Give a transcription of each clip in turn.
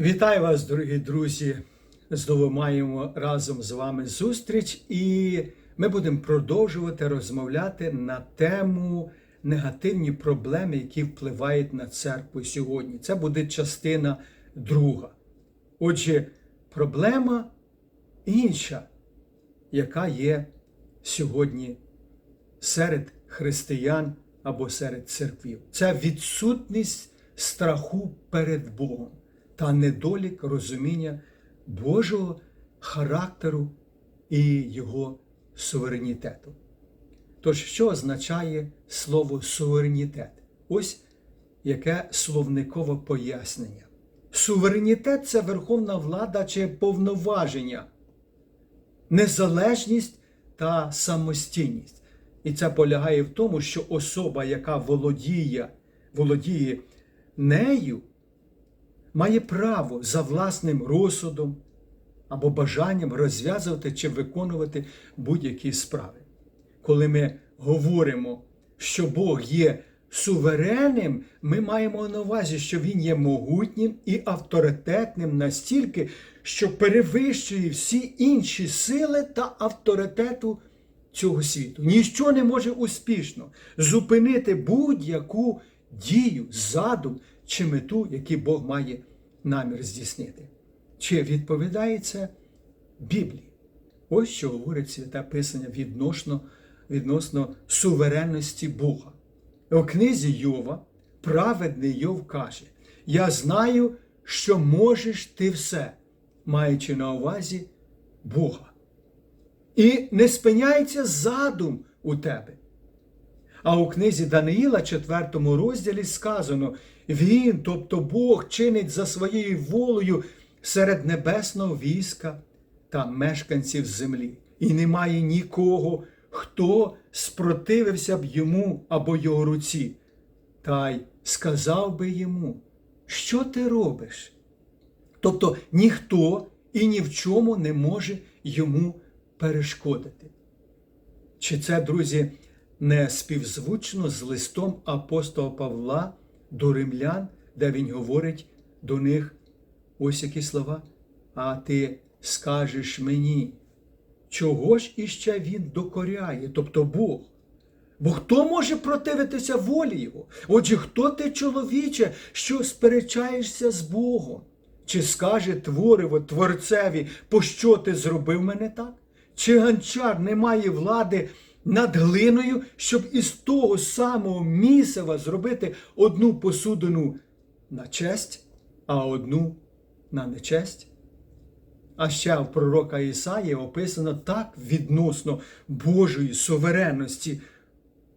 Вітаю вас, дорогі друзі! Знову маємо разом з вами зустріч, і ми будемо продовжувати розмовляти на тему негативні проблеми, які впливають на церкву сьогодні. Це буде частина друга. Отже, проблема інша, яка є сьогодні серед християн або серед церквів. Це відсутність страху перед Богом та недолік розуміння Божого характеру і Його суверенітету. Тож, що означає слово суверенітет? Ось яке словникове пояснення. Суверенітет це верховна влада чи повноваження, незалежність та самостійність. І це полягає в тому, що особа, яка володіє, володіє нею, має право за власним розсудом або бажанням розв'язувати чи виконувати будь-які справи. Коли ми говоримо, що Бог є суверенним, ми маємо на увазі, що Він є могутнім і авторитетним настільки, що перевищує всі інші сили та авторитету цього світу. Ніщо не може успішно зупинити будь-яку дію, задум чи мету, які Бог має намір здійснити. Чи відповідає це Біблії? Ось що говорить святе Писання відносно, відносно суверенності Бога. У книзі Йова праведний Йов каже: Я знаю, що можеш ти все, маючи на увазі Бога. І не спиняється задум у тебе. А у книзі Даниїла, 4 розділі, сказано: Він, тобто Бог, чинить за своєю волею серед небесного війська та мешканців землі, і немає нікого, хто спротивився б йому або його руці, та й сказав би йому, що ти робиш? Тобто ніхто і ні в чому не може йому перешкодити. Чи це, друзі, не співзвучно з листом апостола Павла до римлян, де він говорить до них ось які слова. А ти скажеш мені, чого ж іще він докоряє, тобто Бог? Бо хто може противитися волі Його? Отже, хто ти, чоловіче, що сперечаєшся з Богом? Чи скаже твориво Творцеві, пощо ти зробив мене так? Чи ганчар не має влади над глиною, щоб із того самого місива зробити одну посудину на честь, а одну на нечесть? А ще в пророка Ісаї описано так відносно Божої суверенності.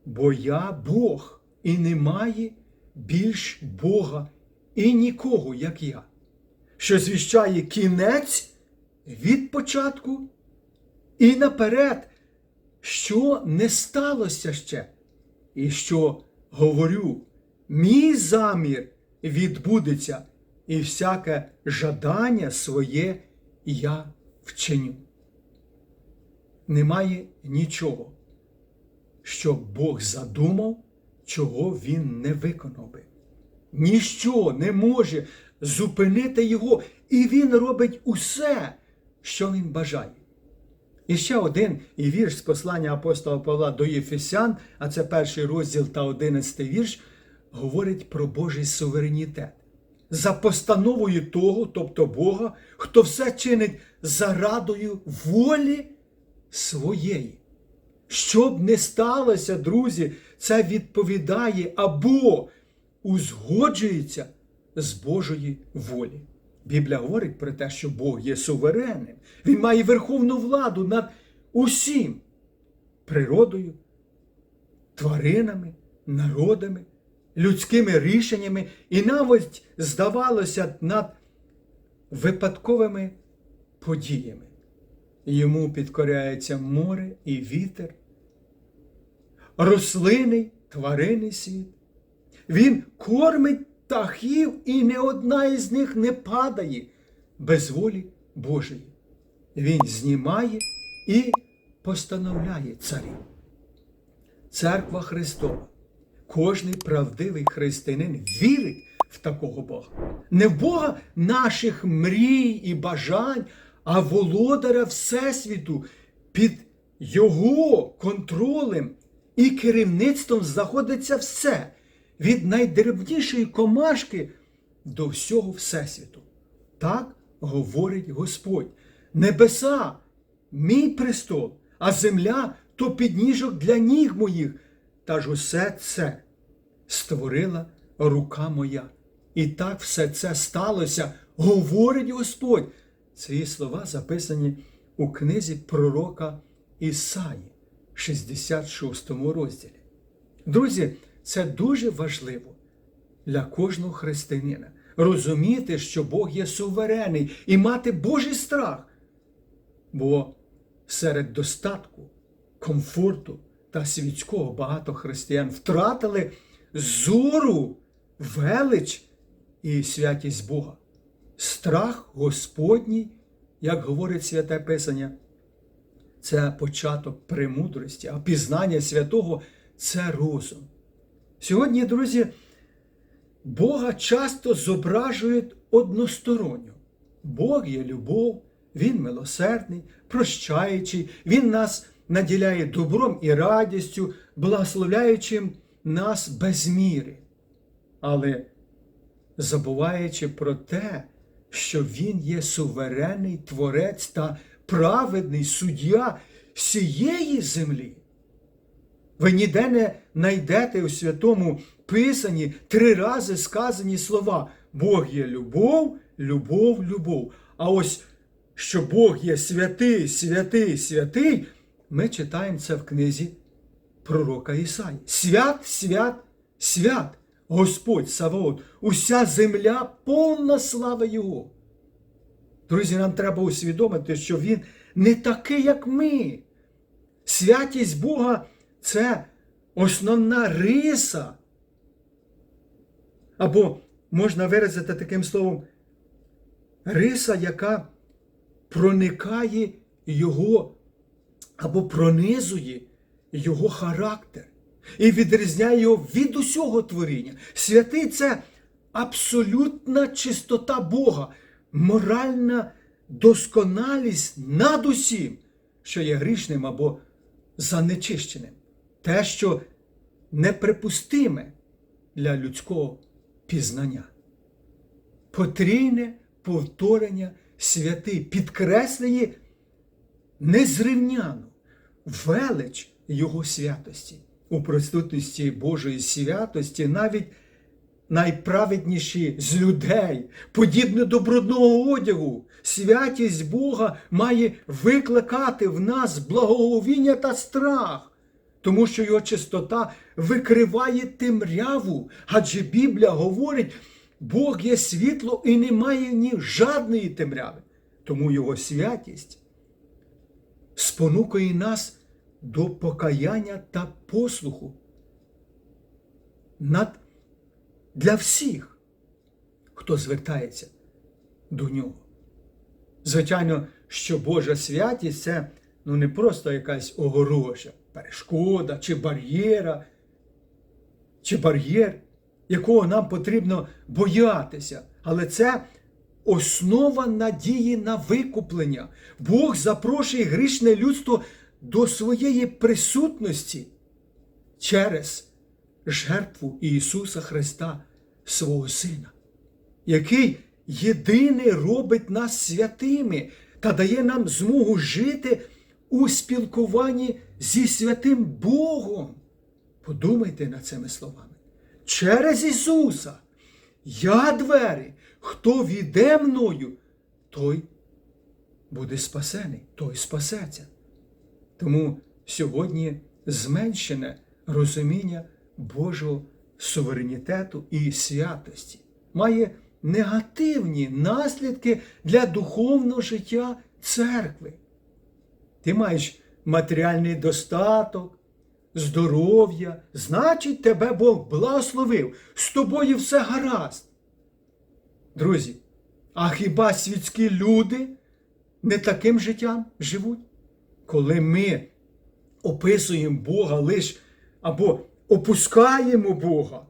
Бо я Бог, і немає більш Бога і нікого, як я, що звіщає кінець від початку і наперед, що не сталося ще, і що говорю, мій замір відбудеться, і всяке жадання своє я вчиню. Немає нічого, що Бог задумав, чого Він не виконав би. Ніщо не може зупинити його, і він робить усе, що він бажає. І ще один і вірш з послання апостола Павла до Єфесян, а це перший розділ та одинадцятий вірш, говорить про Божий суверенітет. За постановою того, тобто Бога, хто все чинить за радою волі своєї. Щоб не сталося, друзі, це відповідає або узгоджується з Божої волі. Біблія говорить про те, що Бог є суверенним. Він має верховну владу над усім природою, тваринами, народами, людськими рішеннями і навіть, здавалося, над випадковими подіями. Йому підкоряється море і вітер, рослини, тваринний світ. Він кормить птахів, і не одна із них не падає без волі Божої. Він знімає і постановляє царів. Церква Христова, кожний правдивий християнин вірить в такого Бога. Не в Бога наших мрій і бажань, а володаря Всесвіту під Його контролем і керівництвом знаходиться все від найдрібнішої комашки до всього Всесвіту. Так говорить Господь. Небеса мій престол, а земля то підніжок для ніг моїх. Та ж усе це створила рука моя. І так все це сталося, говорить Господь. Ці слова записані у книзі пророка Ісаї, 66 розділі. Друзі, це дуже важливо для кожного християнина розуміти, що Бог є суверенний і мати Божий страх. Бо серед достатку, комфорту та світського багато християн втратили зору, велич і святість Бога. Страх Господній, як говорить святе Писання, це початок премудрості, а пізнання святого це розум. Сьогодні, друзі, Бога часто зображують односторонньо. Бог є любов, Він милосердний, прощаючий, Він нас наділяє добром і радістю, благословляючи нас без міри. Але забуваючи про те, що Він є суверенний творець та праведний суддя всієї землі. Ви ніде не знайдете у святому Писанні три рази сказані слова Бог є любов, любов, любов. А ось що Бог є святий, святий, святий, ми читаємо це в книзі пророка Ісаї. Свят, свят, свят, Господь Саваот, уся земля повна слава Його. Друзі, нам треба усвідомити, що Він не такий, як ми. Святість Бога це основна риса. Або можна виразити таким словом, риса, яка проникає його або пронизує його характер і відрізняє його від усього творіння. Святий це абсолютна чистота Бога, моральна досконалість над усім, що є грішним або занечищеним. Те, що неприпустиме для людського пізнання. Потрійне повторення святий підкреслює незрівняну велич Його святості. У присутності Божої святості навіть найправедніші з людей, подібне до брудного одягу, святість Бога має викликати в нас благоговіння та страх, тому що його чистота викриває темряву, адже Біблія говорить, Бог є світло і немає ні жадної темряви. Тому Його святість спонукає нас до покаяння та послуху над для всіх, хто звертається до нього. Звичайно, що Божа святість це ну, не просто якась огорожа, перешкода чи бар'єра, чи бар'єр, якого нам потрібно боятися. Але це основа надії на викуплення. Бог запрошує грішне людство до своєї присутності через жертву Ісуса Христа, свого Сина, який єдиний робить нас святими та дає нам змогу жити у спілкуванні зі святим Богом. Подумайте над цими словами. Через Ісуса я двері, хто війде мною, той буде спасений, той спасеться. Тому сьогодні зменшене розуміння Божого суверенітету і святості має негативні наслідки для духовного життя церкви. Ти маєш матеріальний достаток, здоров'я, значить, тебе Бог благословив, з тобою все гаразд. Друзі, а хіба світські люди не таким життям живуть? Коли ми описуємо Бога лише або опускаємо Бога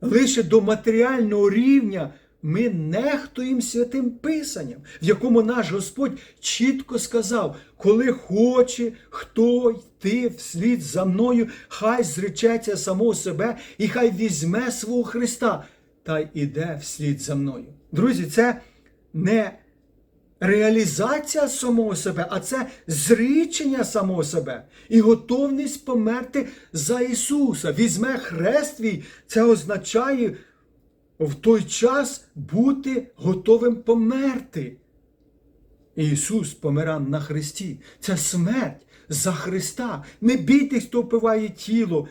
лише до матеріального рівня ми нехтуємо святим Писанням, в якому наш Господь чітко сказав, коли хоче хто йти вслід за мною, хай зречеться самого себе і хай візьме свого Христа та й іде вслід за мною. Друзі, це не реалізація самого себе, а це зрічення самого себе і готовність померти за Ісуса. Візьме хрест твій, це означає в той час бути готовим померти. Ісус помирав на Христі. Це смерть за Христа. Не бійтесь, хто впиває тіло,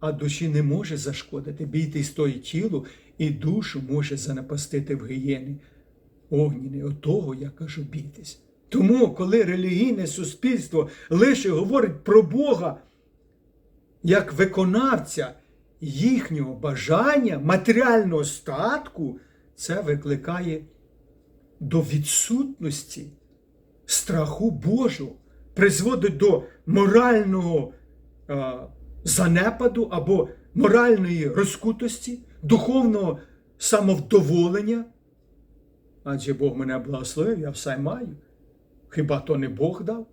а душі не може зашкодити. Бійтесь тої тілу, і душу може занапастити в гієни. Огніний, отого я кажу, бійтесь. Тому, коли релігійне суспільство лише говорить про Бога як виконавця їхнього бажання, матеріального статку, це викликає до відсутності страху Божого, призводить до морального е, занепаду або моральної розкутості, духовного самовдоволення. Адже Бог мене благословив, я все маю. Хіба то не Бог дав?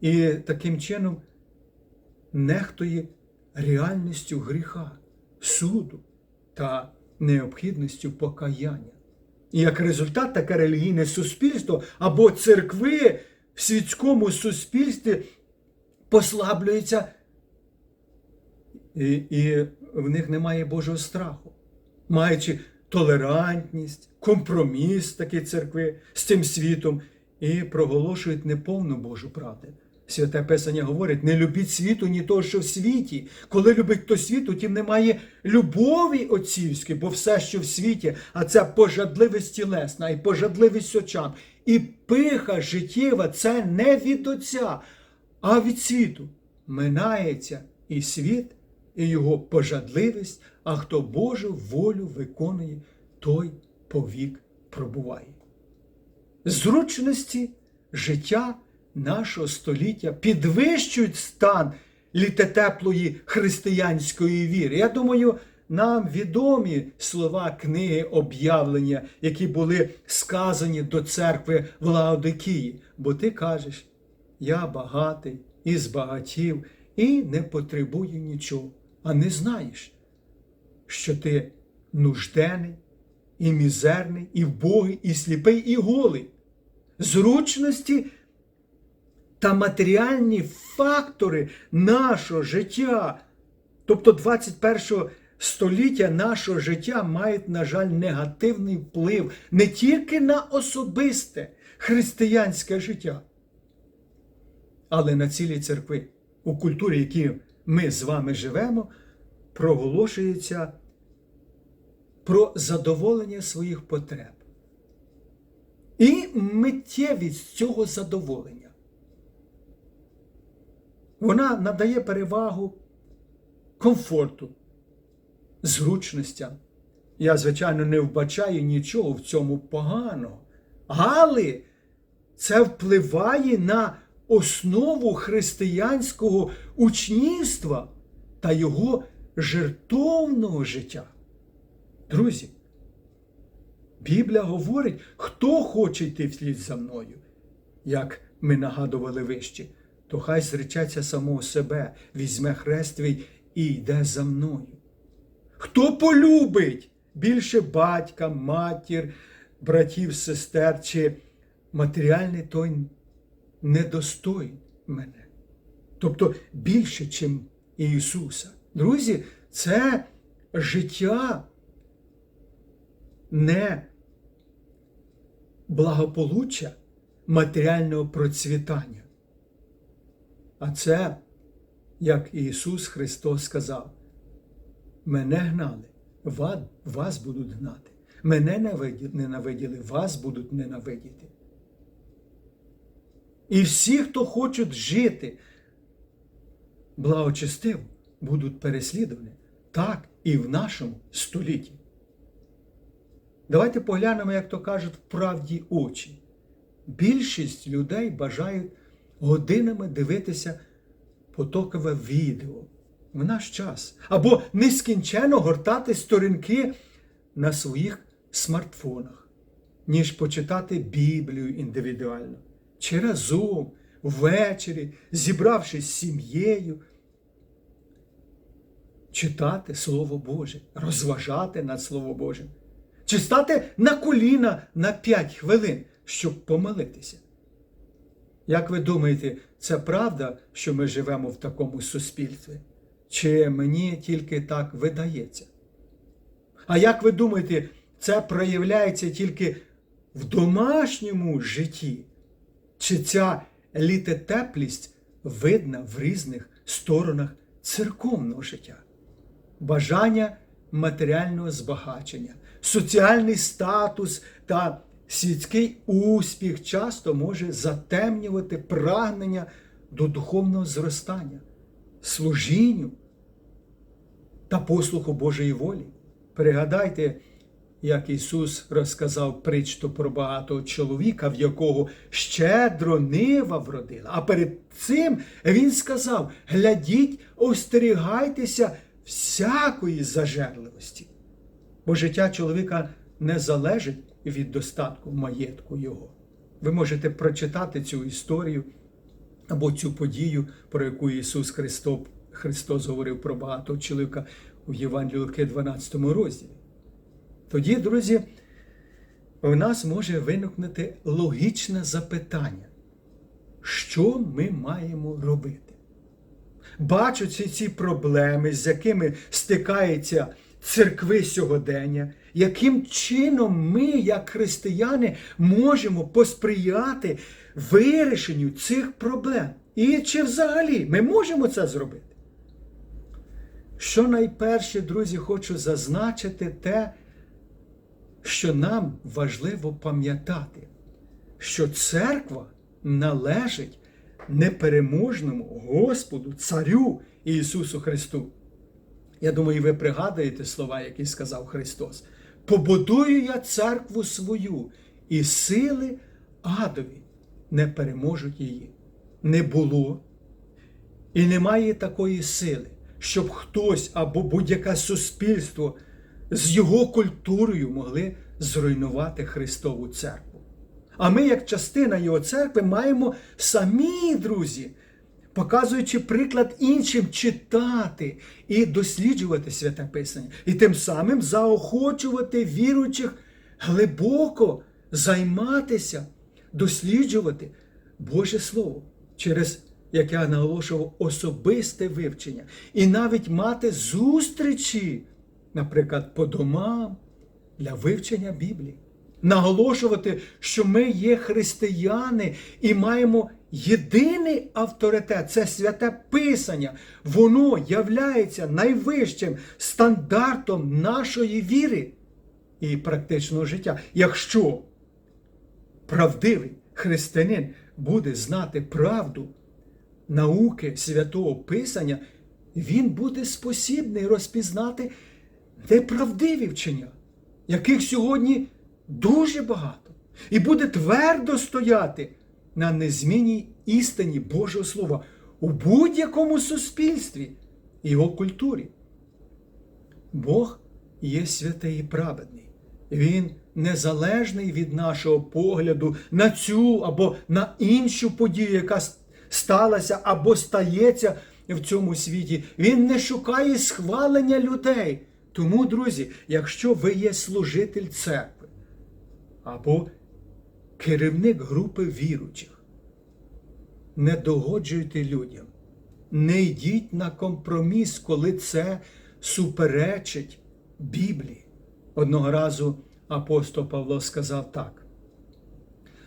І таким чином нехтує реальністю гріха, суду та необхідністю покаяння. І як результат, таке релігійне суспільство або церкви в світському суспільстві послаблюються, і, і в них немає Божого страху, маючи толерантність, компроміс такі церкви з цим світом і проголошують неповну Божу правду. Святе Писання говорить: не любіть світу, ні того, що в світі. Коли любить хто світу, тим немає любові отцівської, бо все, що в світі, а це пожадливість тілесна і пожадливість очам. І пиха життєва це не від Отця, а від світу. Минається і світ, і його пожадливість, а хто Божу волю виконує, той повік пробуває. Зручності життя нашого століття підвищують стан літетеплої християнської віри. Я думаю, нам відомі слова книги об'явлення, які були сказані до церкви в Лаодикії. Бо ти кажеш, я багатий і збагатів, і не потребую нічого, а не знаєш, що ти нуждений, і мізерний, і вбогий, і сліпий, і голий. Зручності та матеріальні фактори нашого життя, тобто 21 століття нашого життя мають, на жаль, негативний вплив не тільки на особисте християнське життя, але на цілі церкви, у культурі, в якій ми з вами живемо, проголошується про задоволення своїх потреб. І миттєвість цього задоволення. Вона надає перевагу комфорту, зручностям. Я, звичайно, не вбачаю нічого в цьому поганого. Але це впливає на основу християнського учнівства та його жертовного життя. Друзі, Біблія говорить, хто хоче йти вслід за мною, як ми нагадували вище, то хай зречеться самого себе, візьме хрест твій і йде за мною. Хто полюбить більше батька, матір, братів, сестер чи матеріальний, той недостоїн мене. Тобто більше, ніж Ісуса. Друзі, це життя не благополуччя матеріального процвітання. А це, як Ісус Христос сказав, мене гнали, вас будуть гнати. Мене ненавиділи, вас будуть ненавидіти. І всі, хто хочуть жити благочестиво, будуть переслідувані. Так і в нашому столітті. Давайте поглянемо, як то кажуть, в правді очі. Більшість людей бажають годинами дивитися потокове відео. В наш час, або нескінченно гортати сторінки на своїх смартфонах, ніж почитати Біблію індивідуально, чи разом, ввечері, зібравшись з сім'єю, читати Слово Боже, розважати над Слово Божим, чи стати на коліна на 5 хвилин, щоб помолитися. Як ви думаєте, це правда, що ми живемо в такому суспільстві? Чи мені тільки так видається? А як ви думаєте, це проявляється тільки в домашньому житті? Чи ця літетеплість видна в різних сторонах церковного життя? Бажання матеріального збагачення, соціальний статус та світський успіх часто може затемнювати прагнення до духовного зростання, служінню та послуху Божої волі. Пригадайте, як Ісус розказав притчу про багатого чоловіка, в якого щедро нива вродила. А перед цим Він сказав: глядіть, остерігайтеся всякої зажерливості. Бо життя чоловіка не залежить від достатку маєтку його. Ви можете прочитати цю історію або цю подію, про яку Ісус Христос, Христос говорив про багатого чоловіка у Євангелії Луки 12 розділі. Тоді, друзі, у нас може виникнути логічне запитання, що ми маємо робити? Бачучи ці проблеми, з якими стикаються церкви сьогодення, яким чином ми, як християни, можемо посприяти вирішенню цих проблем? І чи взагалі ми можемо це зробити? Що найперше, друзі, хочу зазначити те, що нам важливо пам'ятати, що церква належить непереможному Господу, Царю Ісусу Христу. Я думаю, ви пригадуєте слова, які сказав Христос. Побудую я церкву свою, і сили адові не переможуть її. Не було і немає такої сили, щоб хтось або будь-яке суспільство з його культурою могли зруйнувати Христову церкву. А ми, як частина його церкви, маємо самі, друзі, показуючи приклад іншим, читати і досліджувати святе Писання, і тим самим заохочувати віруючих глибоко займатися, досліджувати Боже Слово через, як я наголошував, особисте вивчення, і навіть мати зустрічі, наприклад, по домам для вивчення Біблії. Наголошувати, що ми є християни і маємо єдиний авторитет це святе Писання. Воно являється найвищим стандартом нашої віри і практичного життя. Якщо правдивий християнин буде знати правду науки святого Писання, він буде спосібний розпізнати неправдиві вчення, яких сьогодні дуже багато, і буде твердо стояти на незмінній істині Божого Слова у будь-якому суспільстві і його культурі. Бог є святий і праведний. Він незалежний від нашого погляду на цю або на іншу подію, яка сталася або стається в цьому світі. Він не шукає схвалення людей. Тому, друзі, якщо ви є служитель церкви або керівник групи віручих, не догоджуйте людям, не йдіть на компроміс, коли це суперечить Біблії. Одного разу апостол Павло сказав так.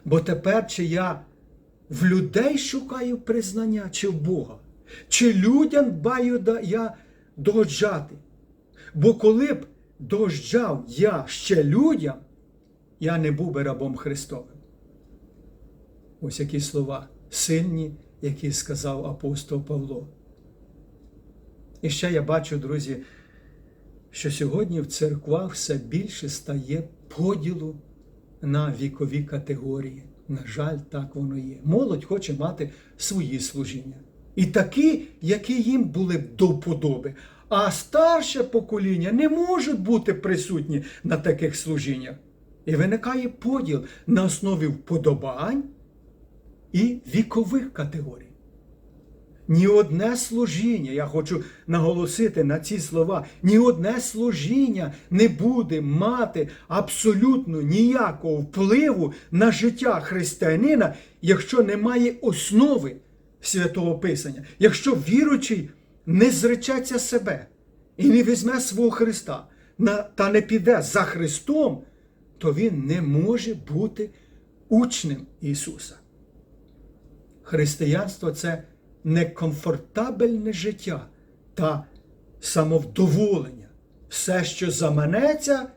Бо тепер чи я в людей шукаю признання, чи в Бога, чи людям баю я догоджати. Бо коли б дожджав я ще людям, я не був би рабом Христовим. Ось які слова сильні, які сказав апостол Павло. І ще я бачу, друзі, що сьогодні в церквах все більше стає поділу на вікові категорії. На жаль, так воно є. Молодь хоче мати свої служіння. і такі, які їм були б до вподоби. А старше покоління не можуть бути присутні на таких служіннях. І виникає поділ на основі вподобань і вікових категорій. Ні одне служіння, я хочу наголосити на ці слова, ні одне служіння не буде мати абсолютно ніякого впливу на життя християнина, якщо немає основи святого Писання, якщо віруючий не зречеться себе і не візьме свого Христа та не піде за Христом, то він не може бути учнем Ісуса. Християнство це некомфортабельне життя та самовдоволення. Все, що заманеться,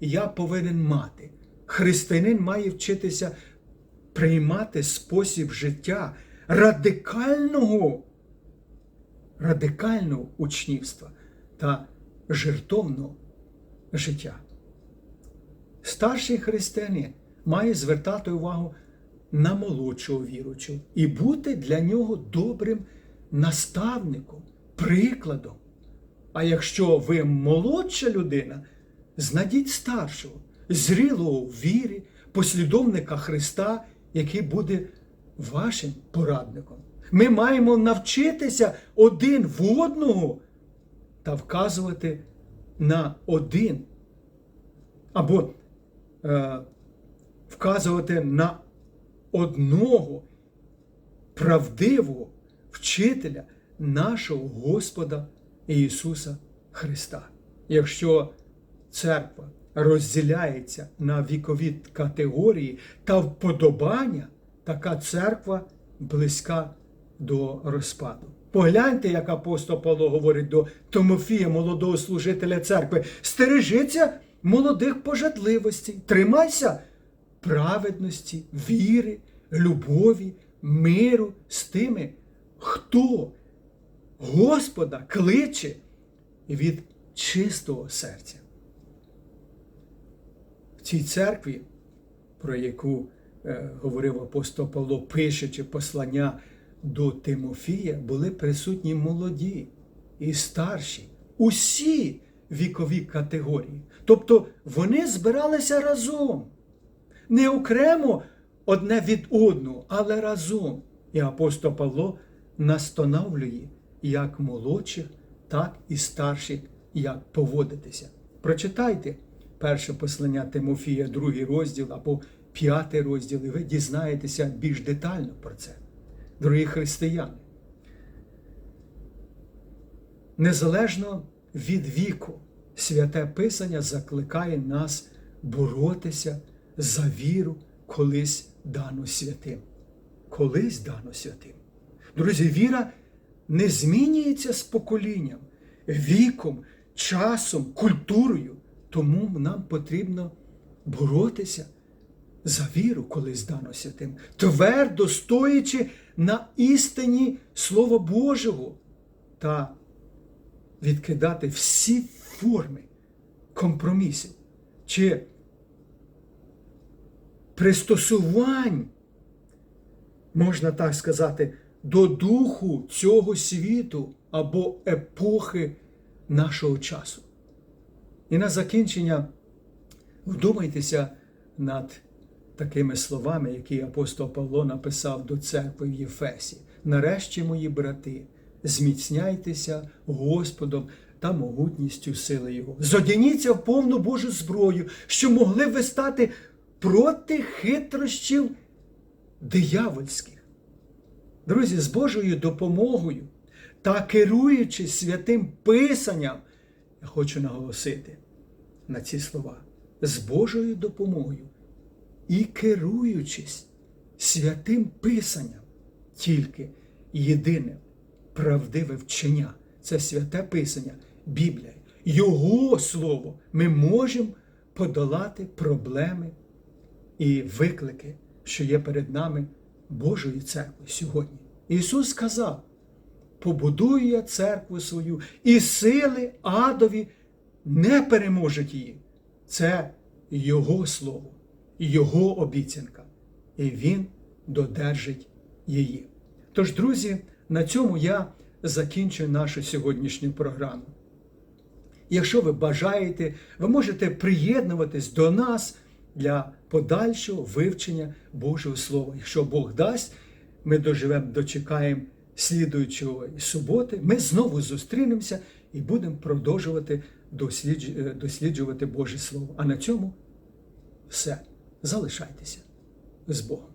я повинен мати. Християнин має вчитися приймати спосіб життя радикального, радикального учнівства та жертовного життя. Старший християнин має звертати увагу на молодшого віручого і бути для нього добрим наставником, прикладом. А якщо ви молодша людина, знайдіть старшого, зрілого в вірі, послідовника Христа, який буде вашим порадником. Ми маємо навчитися один в одного та вказувати на один або е, вказувати на одного правдивого вчителя нашого Господа Ісуса Христа. Якщо церква розділяється на вікові категорії та вподобання, така церква близька до розпаду. Погляньте, як апостол Павло говорить до Тимофія, молодого служителя церкви, стережися молодих пожадливостей, тримайся праведності, віри, любові, миру з тими, хто Господа кличе від чистого серця. В цій церкві, про яку е, говорив апостол Павло, пишучи послання до Тимофія, були присутні молоді і старші, усі вікові категорії. Тобто вони збиралися разом не окремо одне від одного, але разом. І апостол Павло настановлює як молодших, так і старших, як поводитися. Прочитайте перше послання Тимофія, другий розділ або п'ятий розділ, і ви дізнаєтеся більш детально про це. Дорогі християни. Незалежно від віку, святе Писання закликає нас боротися за віру колись дано святим. Колись дано святим. Друзі, віра не змінюється з поколінням, віком, часом, культурою. Тому нам потрібно боротися за віру, колись дано святим, твердо стоячи на істині Слова Божого та відкидати всі форми компромісів чи пристосувань, можна так сказати, до духу цього світу або епохи нашого часу. І на закінчення вдумайтеся над такими словами, які апостол Павло написав до церкви в Єфесі. Нарешті, мої брати, зміцняйтеся Господом та могутністю сили Його. Зодяніться в повну Божу зброю, що могли ви стати проти хитрощів диявольських. Друзі, з Божою допомогою та керуючись святим Писанням, я хочу наголосити на ці слова. З Божою допомогою і керуючись святим Писанням, тільки єдине правдиве вчення це святе Писання, Біблія. Його Слово ми можемо подолати проблеми і виклики, що є перед нами Божою церквою сьогодні. Ісус сказав: побудую я церкву свою, і сили адові не переможуть її. Це Його Слово, Його обіцянка, і Він додержить її. Тож, друзі, на цьому я закінчую нашу сьогоднішню програму. Якщо ви бажаєте, ви можете приєднуватись до нас для подальшого вивчення Божого Слова. Якщо Бог дасть, ми доживемо, дочекаємо слідуючого суботи, ми знову зустрінемося і будемо продовжувати досліджувати Боже Слово. А на цьому все. Залишайтеся з Богом.